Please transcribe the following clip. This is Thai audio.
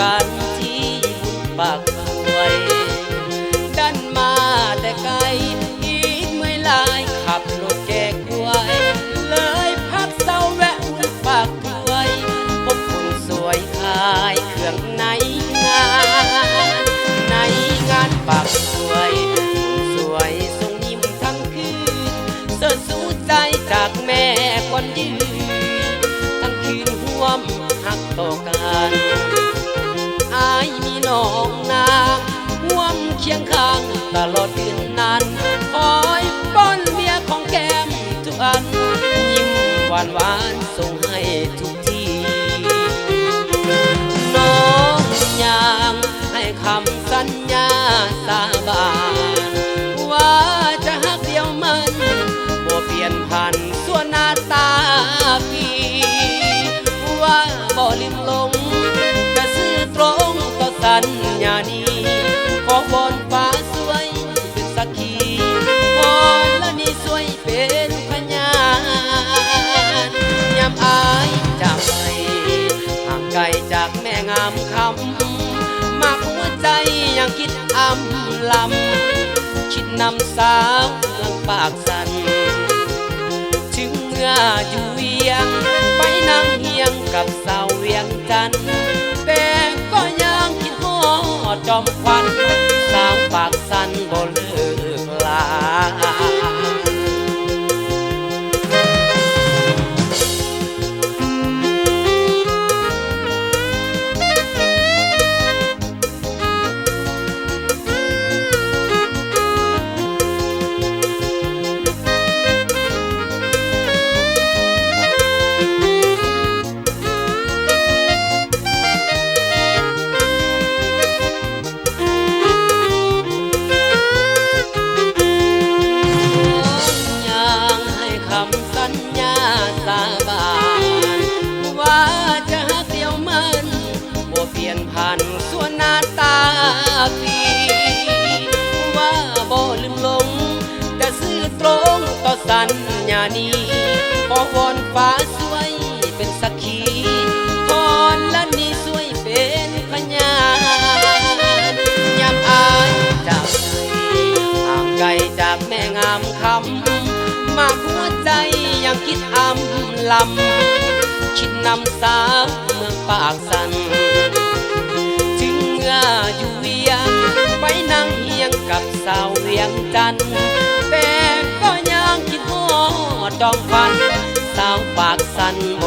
กันที่บุญปากถวย ดันมาแต่ไกล อีกเมื่อยหลายขับรถแก่กล้วย เลยพักเศร้าแวะอุ่นปากถวยพบคนสวยขายเครื่องในงานในงานปากถวยคนสวยทรงยิ้มทั้งคืนเสิร์สู้ใจจากแม่ก่อนยืนทั้งคืนห่วมหักต่อกัน มหวานหวาน คิดอำลำ คิดนำสาวเมืองปากสัน ถึงเมื่ออยู่เวียง ไปนั่งเฮียงกับสาวเวียงจันทร์ ญญาสาบานว่าจะหักเดียวมันบ่เปลี่ยนพันส่วนหน้าตาพีว่าบ่ลืมลง แต่ซื่อตรงต่อสัญญานี้ขอวอนฟ้าสวยเป็นสักขีพรและนี่สวยเป็นพยานยามอายจากไปห่างไกลจากแม่งามคำมาหัวใจ คิดอำลำคิดนำสาเมืองปากสัน ถึงเมื่ออยู่เวียงไปนั่งเฮียงกับสาวเวียงจันแต่ก็ยังคิดหอดองฟัน สาวปากสันห